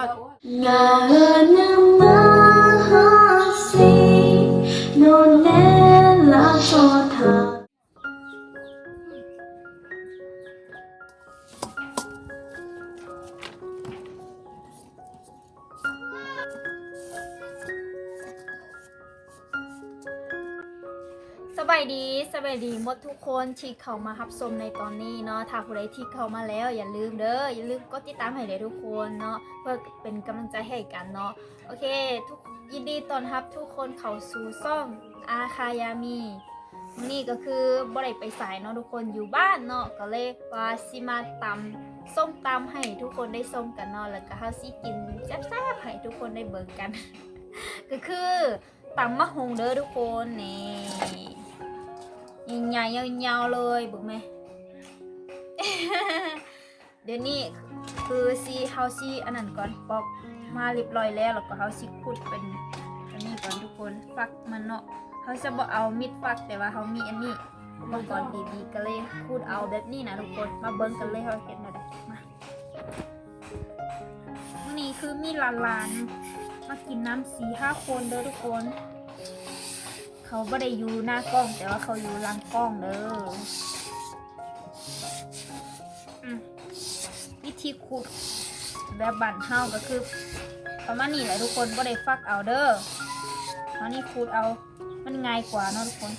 อ บายดีสบายดีหมดทุกคนที่เข้ามารับชมในตอนนี้เนาะถ้าผู้ใดที่เข้ามาแล้วอย่าลืมเด้ออย่าลืมกดติดตามให้เลยทุกคนเนาะเพื่อเป็นกำลังใจให้กันเนาะโอเค ทุกยินดีต้อนรับทุกคนเข้าสู่ซ่องอาคายามีวันนี้ก็คือบ่ได้ไปสายเนาะทุกคนอยู่บ้านเนาะก็เลยว่าสิมาตำส้มตำให้ทุกคนได้ส้มกันเนาะแล้วก็เฮาสิกินแซ่บๆให้ทุกคนได้เบิ่งกัน ก็คือตำมะฮงเด้อทุกคนนี่ ใหญ่ๆยาวๆเลยบึกไหม เดี๋ยวนี้คือซีเฮาซีอันนั้นก่อนปอกมาเรียบร้อยแล้วแล้วก็เฮาสิขุดเป็นอันนี้ก่อนทุกคนฟักมันเนาะเฮาจะบ่เอามีดฟักแต่ว่าเฮามีอันนี้อุปกรณ์ดีๆก็เลยขุดเอาแบบนี้นะทุกคนมาเบิ่งกันเลยเฮาเฮ็ดมาได้มาวันนี้คือมีลานๆมากินน้ำสีห้าคนเด้อทุกคน เขาไม่ได้อยู่หน้ากล้อง แต่ว่าเขาอยู่หลังกล้องเด้อวิธีขุดแบบบั่นเฮาก็คือประมาณนี้แหละทุกคนก็ได้ฟักเอาเด้อเอานี่ขุดเอา มันง่ายกว่าเนาะทุกคน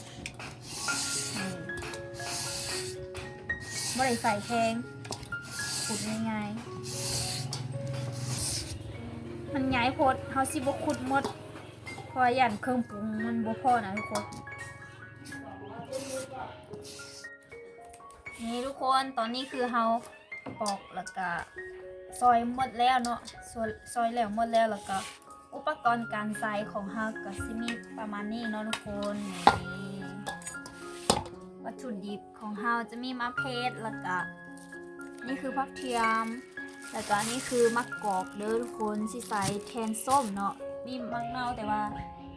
ไม่ได้ใส่แทงขุดง่ายๆมันง่ายโพดเฮาสิบ่ขุดหมด พราะยันเครื่องปรุงมันบ่พอนะทุกคน นี่ทุกคนตอนนี้คือเฮาปอกแล้วก็ซอยหมดแล้วเนาะซอยซอยแล้วหมดแล้วแล้วก็ อุปกรณ์การใส่ของเฮาก็สิมีประมาณนี้เนาะทุกคนนี่วัตถุดิบของเฮาจะมีมะเพร้แล้วก็นี่คือผักเทียม แล้วก็นี่คือมะกอกเด้อทุกคนสิใส่แทนส้มเนาะ มีมะนาแต่ว่า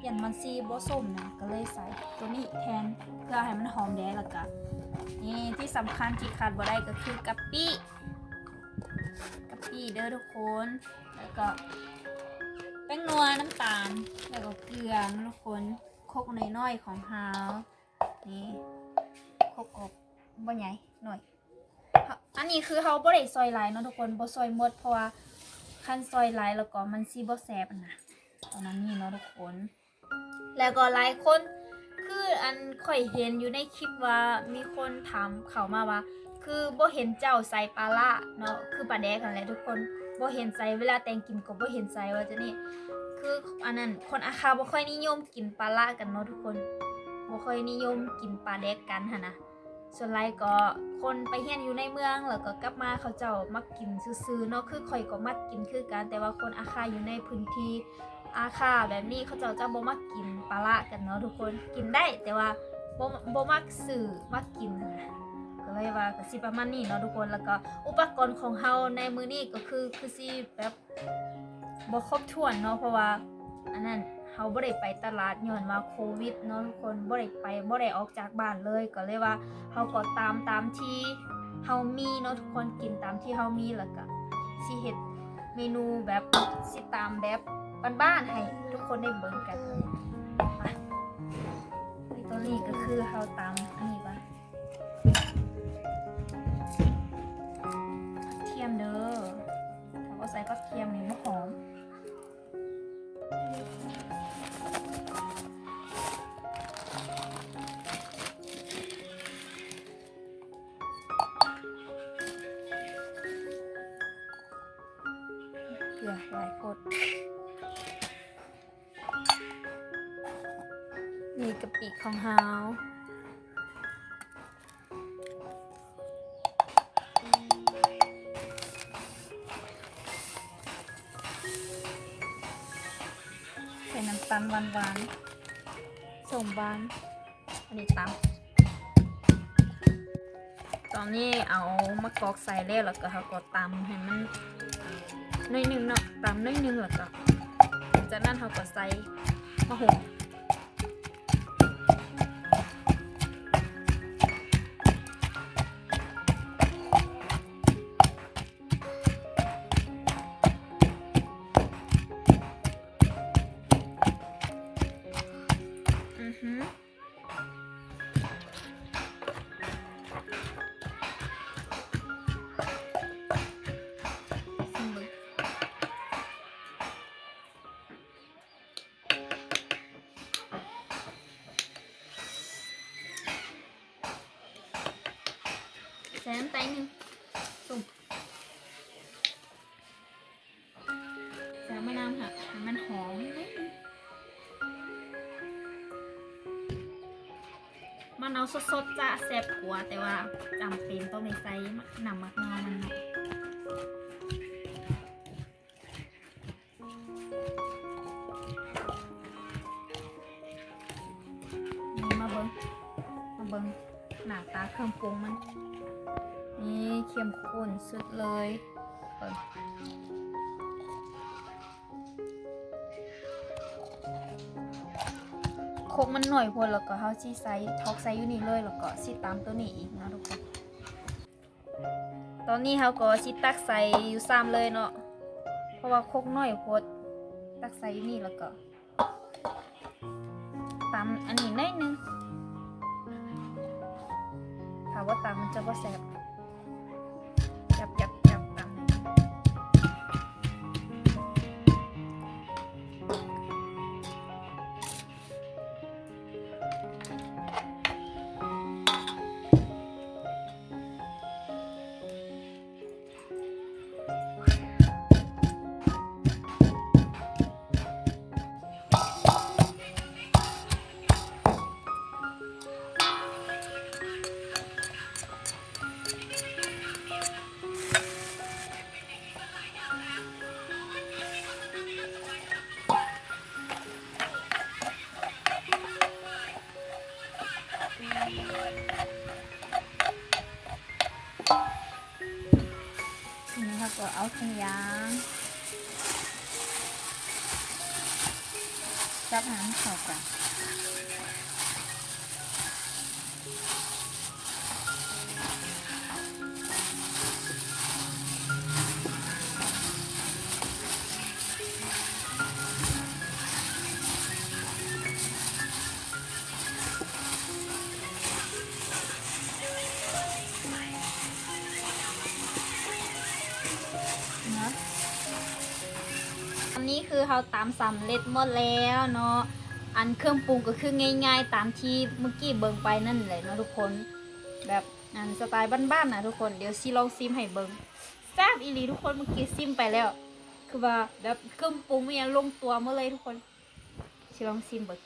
ยันมันซีบส้มนะก็เลยใส่ตัวนี้แทนเพื่อให้มันหอมแดงแล้วก็นี่ที่สำคัญที่ขาดบ่ได้ก็คือกะปิกะปิเด้อทุกคนแล้วก็แป้งนัวน้ำตาลแล้วก็เกลือทุกคนโคกน้อยๆของเฮานี่โคกอบบ่ใหญ่หน่อยอันนี้คือเฮาบ่ได้ซอยหลายเนาะทุกคนบ่ซอยหมดเพราะว่าขั้นซอยหลายแล้วก็มันซีบ่แซบนะ อันนั้นนี่เนาะทุกคน แล้วก็หลายคนคืออันข่อยเห็นอยู่ในคลิปว่ามีคนถามเขามาว่า คือบ่เห็นเจ้าใส่ปลาละเนาะคือปลาแดกนั่นแหละทุกคนบ่เห็นใส่เวลาแต่งกินก็บ่เห็นใส่ว่าจะนี่คืออันนั้นคนอาคาบ่ค่อยนิยมกินปลาละกันเนาะทุกคนบ่ค่อยนิยมกินปลาแดกกันหั่นะส่วนไรก็คนไปเฮียนอยู่ในเมืองแล้วก็กลับมาเขาเจ้ามักกินซื่อๆเนาะคือข่อยก็มักกินคือกันแต่ว่าคนอาคาอยู่ในพื้นที่ อาคาแบบนี้เขาเจ้าจะบ่มักกินปลาละกันเนาะทุกคนกินได้แต่ว่าบ่บ่มักสื่อมักกินนะก็เลยว่าก็สิประมาณนี้เนาะทุกคนแล้วก็อุปกรณ์ของเฮาในมือนี้ก็คือคือสิแบบบ่ครบถ้วนเนาะเพราะว่าอันนั้นเฮาบ่ได้ไปตลาดย้อนว่าโควิดเนาะทุกคนบ่ได้ไปบ่ได้ออกจากบ้านเลยก็เลยว่าเฮาก็ตามตามที่เฮามีเนาะทุกคนกินตามที่เฮามีแล้วก็สิเฮ็ด เมนูแบบสิตามแบบบ้านๆให้ทุกคนได้เบิ่งกันมาตัวนี้ก็คือเฮาตามอันนี้ว่าเทียมเด้อถ้าว่าใส่ก็เทียมนี่ หอมเกลือหลายคตรนี่กะปิของเฮาใส่น้ำตาลหวานหวานส่งบานอันนี้ตามตอนนี้เอามะกอกใส่แล้วแล้วก็เขาก็ตำให้มัน น้อยหนึ่งเนาะตามน้อยหนึ่งแล้วก็จากนั้นเขาก็ใส่มะฮง ใส่น้ำตาลหนึ่งสุ่มใส่มะนาวค่ะให้มันหอมนิดนึงมะนาวสดๆจะแซ่บกว่าแต่ว่าจำเป็นต้องในใส่น้ำมะนาวมันค่ะนี่มาเบิ้งมาเบิ้งหน้าตาเครื่องปรุงมัน นี่เข้มข้นสุดเลยโคกมันหน่อยพอแล้วก็เฮาสิใส่ทอกใส่อยู่นี่เลยแล้วก็สิตามตัวนี้อีกนะทุกคน ตอนนี้เฮาก็สิตักใส่อยู่ซ้ำเลยเนาะ เพราะว่าโคกน้อยพดตักใส่อยู่นี่แล้วก็ตามอันนี้หน่อยหนึงถ้าว่าตามมันจะบ่แซ่บ เราก็เอาถุงยางจับหางเข่ากัน คือเราตามสำเร็จหมดแล้วเนาะอันเครื่องปรุงก็คือง่าย ๆ ตามที่เมื่อกี้เบิ่งไปนั่นแหละเนาะทุกคน แบบอันสไตล์บ้านๆนะทุกคนเดี๋ยวซีลองซิมให้เบิ่งแซ่บอีหลีทุกคนเมื่อกี้ซิมไปแล้ว คือว่าแบบเครื่องปรุงมันยังลงตัวหมาเลยทุกคนซีลองซิมเบิ่ง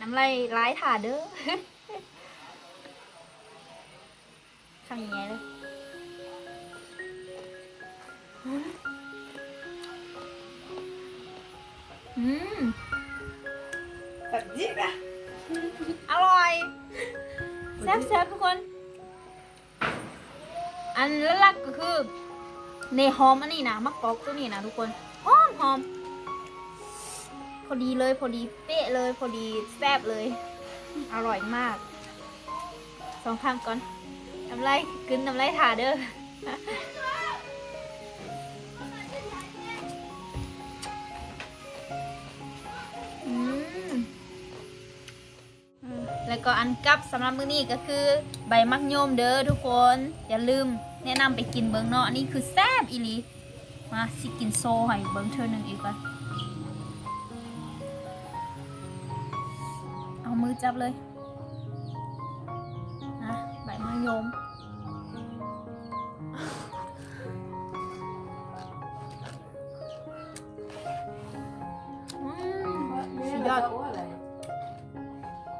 น้ำลายร้ายถ่าเด้อข้างนี้เลย อืมแบบนี้นะอร่อยแซ่บแซ่บทุกคน อันแรกก็คือในหอมอันนี้นะมะกอกตัวนี้นะทุกคนหอมหอมพอดีเลยพอดีเป๊ะเลยพอดีแซ่บเลย อร่อยมากสองคำก่อนน้ำลายกึนน้ำลายถ่าเด้อ แล้วก็อันกับสำหรับมื้อนี้ก็คือ ใบมักโยมเด้อทุกคน อย่าลืมแนะนำไปกินเบิงเนาะอันนี้คือแซ่บอีหลีมาสิกินโซให้เบิงเธอหนึ่งอีกก่อนเอามือจับเลยนะใบมักโยม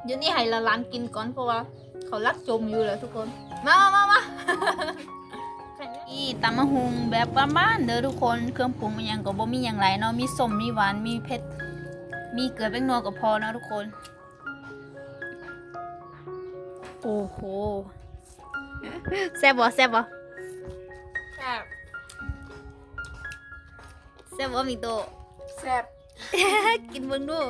เดี๋ยวนี้ให้ละล้านกินก่อนเพราะว่า เขารักจมอยู่เลยทุกคนมามามามาอีตำมะฮุงแบบบ้านๆเด้อทุกคนเครื่องปรุงมันหยังก็บ่มีหยังหลายเนาะมีส้มมีหวานมีเผ็ดมีเกลือแป้งนัวก็พอเนาะทุกคน โอ้โหแซ่บบ่แซ่บบ่แซ่บแซ่บบ่มีโตแซ่บกินเบิ่งดู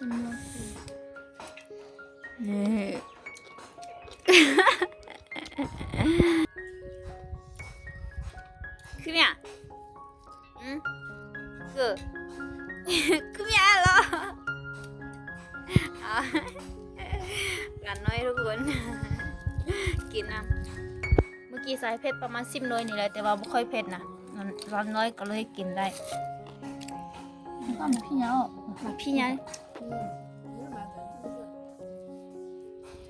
ชิมลองชิมนี่คือเนี่ยอืมคือคือเนี่ยเหรอเอากันน้อยทุกคน กินนะเมื่อกี้ใส่เผ็ดประมาณสิบหน่วยนี่แหละแต่ว่าไม่ค่อยเผ็ดนะมันร้อนน้อยก็เลยกินได้ก็มาพี่เนาะ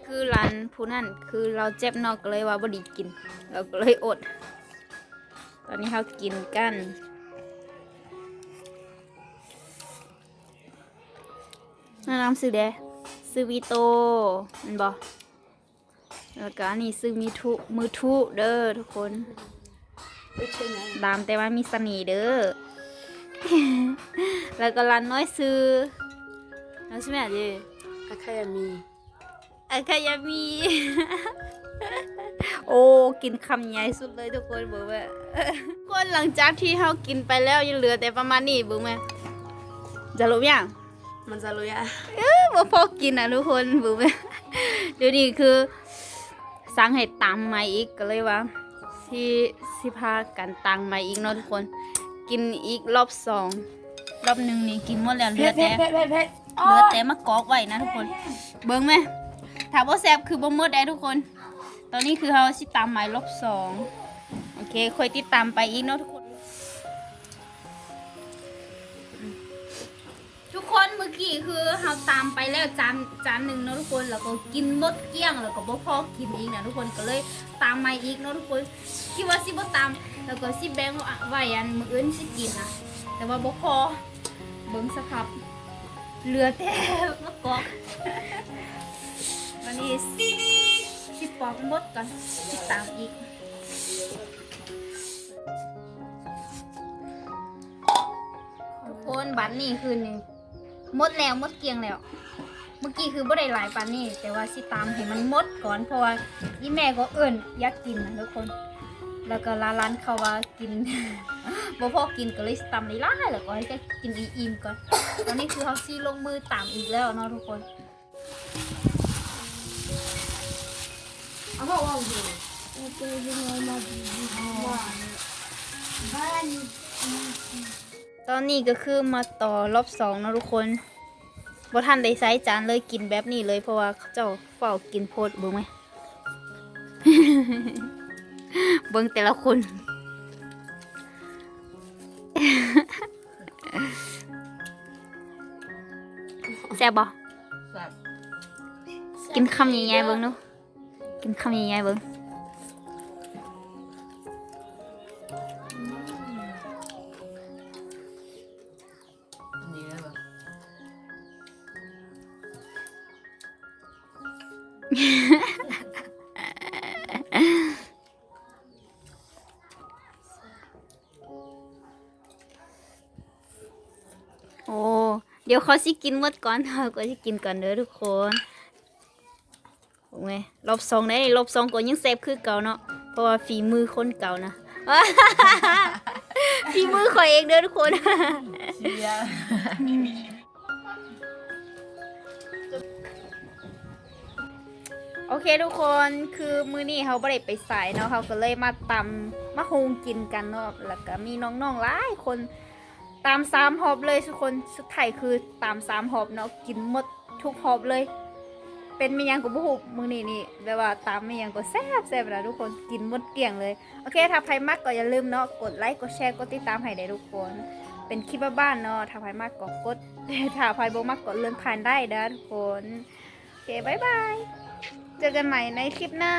คือร้านผู้นั่นคือเราเจ็บนอกก็เลยว่าบ่ดีกิน เราก็เลยอด ตอนนี้เรากินกันน้ำซื้อเด้ซื้อวีโตมันบอแล้วก็อันนี้ซื้อมีทุมือทุเด้อทุกคนไม่ใช่ไงตามแต่ว่ามีสน่ห์เด้อ แล้วก็ร้านน้อยซื้อ แล้วใช่ไหมอะจีอาคายามีอาคายามีโอ้กินคำใหญ่สุดเลยทุกคนบอกว่าคนหลังจากที่เรากินไปแล้วยังเหลือแต่ประมาณนี้บอกไหมจะรู้ยัง มันจะรู้ยะว่าพอกินอะทุกคนบอกไหมเดี๋ยวนี้คือ สั่งให้ตามมาอีกก็เลยว่าที่สิพากันตังมาอีกเนาะทุกคน กินอีกรอบสองรอบหนึ่งนี่กินหมดแล้วเหลืเผ็อดแต่ เผ็ดเผ็ดเผ็ด เหลือแต่มะกอกไว้นะทุกคน เบิ้งไหมถามว่าแซบคือบ่มดได้ทุกคน ตอนนี้คือเราสิตามหมายลบสองโอเคค่อยติดตามไปอีกเนาะทุกคน ทุกคนเมื่อกี้คือเราตามไปแล้วจานจานหนึ่งเนาะทุกคนแล้วก็กินหมดเกลี้ยงแล้วก็บ่พอกินอีกนะทุกคนก็เลยตามมาอีกเนาะทุกคนคิดว่าสิบ่ตาม แล้วก็สิแบ่งไว้อันมื้ออื่นสิกินนะแต่ว่าบ่พอเบิ่งสภาพ เหลือแต่มะกอกวันนี้สิสิปอกมดก่อนสิตามอีกทุกคนบัตรนี่คือนี่มดแล้วมดเกียงแล้ว เมื่อกี้คือบ่ได้หลายปานนี้แต่ว่าสิตามให้มันมดก่อนเพราะว่าอีแม่ก็เอิ่นอยากกินนะทุกคน แล้วก็ร้านร้านเขาว่ากินบ่พอกินก็เลยตามได้หลาแล้วก็ให้แกกินอิ่มก่อน ตอนนี้คือเขาซีลงมือตามอีกแล้วเนาะทุกคนเอาเข้าวางอยู่ตอนนี้ก็คือมาต่อรอบสองนะทุกคนบ่ทันได้ใช้จานเลยกินแบบนี้เลยเพราะว่าเขาเจ้าเฝ้ากินโพดเบิ่งไหมเบิ่งแต่ละคน แซ่บบ่แบบกินคำใหญ่ๆเบิ่งเนาะกินคำใหญ่ๆเบิ่ง ดี๋ยวเขาสิกินหมดก่อนเขาก็สิกินก่อนเด้อทุกคนโอ้ยรอบสองได้รอบสองก็ยังเซฟคือเก่าเนาะเพราะว่าฝีมือคนเก่านะฝีมือข่อยเองเด้อทุกคนโอเคทุกคนคือมือนี้เขาบ่ได้ไปสายเนาะเขาก็เลยมาตำมาโฮงกินกันเนาะแล้วก็มีน้องๆหลายคน ตามสามหอบเลยทุกคนสุดท้ายคือตามสามหอบเนาะกินหมดทุกหอบเลย เป็นมียังก็บ่ฮู้มื้อนี้นี่แบบว่าตามมียังก็แซ่บแซ่บนะทุกคนกินหมดเกลี้ยงเลยโอเค ถ้าใครมักก็อย่าลืมเนาะกดไลค์กดแชร์กดติดตามให้ได้ทุกคน เป็นคลิปบ้านๆเนาะถ้าใครมักก็กดถ้าใครบ่มักก็เลื่อนผ่านได้เด้อทุกคนโอเคบายบายเจอกันใหม่ในคลิปหน้า